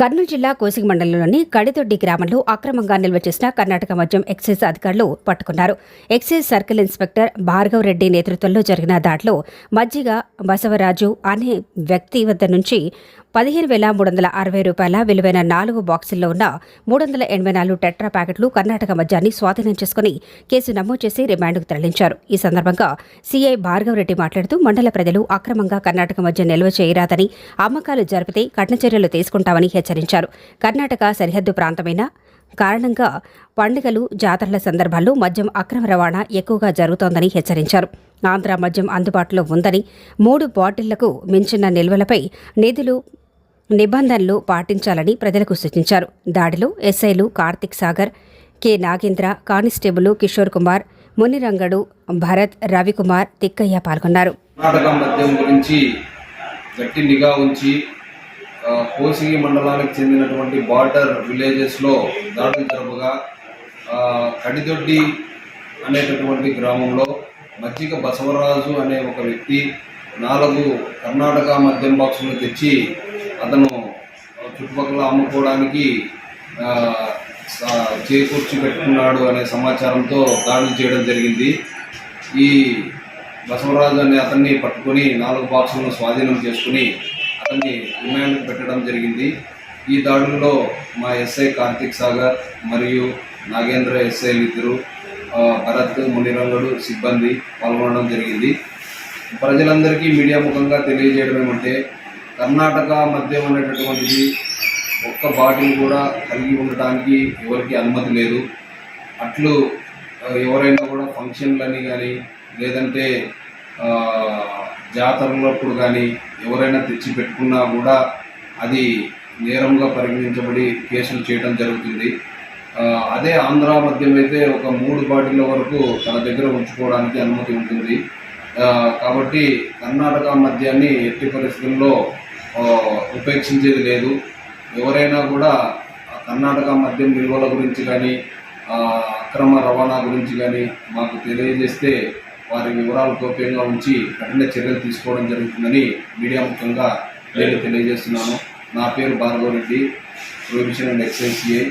కర్నూలు జిల్లా కోసిగి మండలంలోని కడిదొడ్డి గ్రామంలో అక్రమంగా నిల్వ చేసిన కర్ణాటక మద్యం ఎక్సైజ్ అధికారులు పట్టుకున్నారు. Excise circle inspector Bhargav Reddy నేతృత్వంలో జరిగిన దాడిలో మజ్జిగ బసవరాజు అనే వ్యక్తి వద్ద నుంచి పదిహేను వేల మూడు వందల అరవై రూపాయల విలువైన నాలుగు బాక్సుల్లో ఉన్న మూడు వందల ఎనభై నాలుగు టెట్రా ప్యాకెట్లు కర్ణాటక మద్యాన్ని స్వాధీనం చేసుకుని కేసు నమోదు చేసి రిమాండ్కు తరలించారు. ఈ సందర్భంగా సీఐ భార్గవరెడ్డి మాట్లాడుతూ మండల ప్రజలు అక్రమంగా కర్ణాటక మద్యం నిల్వ చేయరాదని అమ్మకాలు జరిపితే కఠిన చర్యలు తీసుకుంటామని హెచ్చరించారు. కర్ణాటక సరిహద్దు ప్రాంతమైన కారణంగా పండుగలు జాతరల సందర్భాల్లో మద్యం అక్రమ రవాణా ఎక్కువగా జరుగుతోందని హెచ్చరించారు. ఆంధ్ర మద్యం అందుబాటులో ఉందని మూడు బాటిళ్ళకు మించిన నిల్వలపై నిధులు నిబంధనలు పాటించాలని ప్రజలకు సూచించారు. దాడిలో ఎస్ఐలు కార్తిక్ సాగర్ కె. నాగేంద్ర కానిస్టేబుల్ కిషోర్ కుమార్ మునిరంగడు భరత్ రవికుమార్ తిక్కయ్య పాల్గొన్నారు. కర్ణాటక మద్యం గురించి గట్టి నిఘా ఉంచి కోసిగి మండలానికి చెందినటువంటి బార్డర్ విలేజెస్లో దాడులు జరుపుగా కడిదొడ్డి అనేటటువంటి గ్రామంలో మజ్జిగ బసవరాజు అనే ఒక వ్యక్తి నాలుగు కర్ణాటక మద్యం బాక్సులు తెచ్చి అతను చుట్టుపక్కల అమ్ముకోవడానికి చేకూర్చి పెట్టుకున్నాడు అనే సమాచారంతో దాడులు చేయడం జరిగింది. ఈ బసవరాజు అనే అతన్ని పట్టుకొని నాలుగు బాక్సులను స్వాధీనం చేసుకుని అతన్ని రిమాండ్ పెట్టడం జరిగింది. ఈ దాడుల్లో మా ఎస్ఐ కార్తిక్ సాగర్ మరియు నాగేంద్ర ఎస్ఐలు ఇద్దరు భరత్ మునిరంగుడు సిబ్బంది పాల్గొనడం జరిగింది. ప్రజలందరికీ మీడియా ముఖంగా తెలియజేయడం ఏమంటే కర్ణాటక మద్యం అనేటటువంటిది ఒక్క బాటిల్ కూడా కలిగి ఉండటానికి ఎవరికి అనుమతి లేదు. అట్లు ఎవరైనా కూడా ఫంక్షన్లని కానీ లేదంటే జాతరలప్పుడు కానీ ఎవరైనా తెచ్చి పెట్టుకున్నా కూడా అది నేరంగా పరిగణించబడి కేసులు చేయడం జరుగుతుంది. అదే ఆంధ్ర మద్యం అయితే ఒక మూడు బాటిల వరకు తన దగ్గర ఉంచుకోవడానికి అనుమతి ఉంటుంది. కాబట్టి కర్ణాటక మద్యాన్ని ఎట్టి పరిస్థితుల్లో ఉపేక్షించేది లేదు. ఎవరైనా కూడా కర్ణాటక మద్యం నిల్వల గురించి కానీ అక్రమ రవాణా గురించి కానీ మాకు తెలియజేస్తే వారి వివరాలు గోప్యంగా ఉంచి కఠిన చర్యలు తీసుకోవడం జరుగుతుందని మీడియా ముఖ్యంగా నేను తెలియజేస్తున్నాను. నా పేరు Bhargava Reddy. Prohibition and excise C I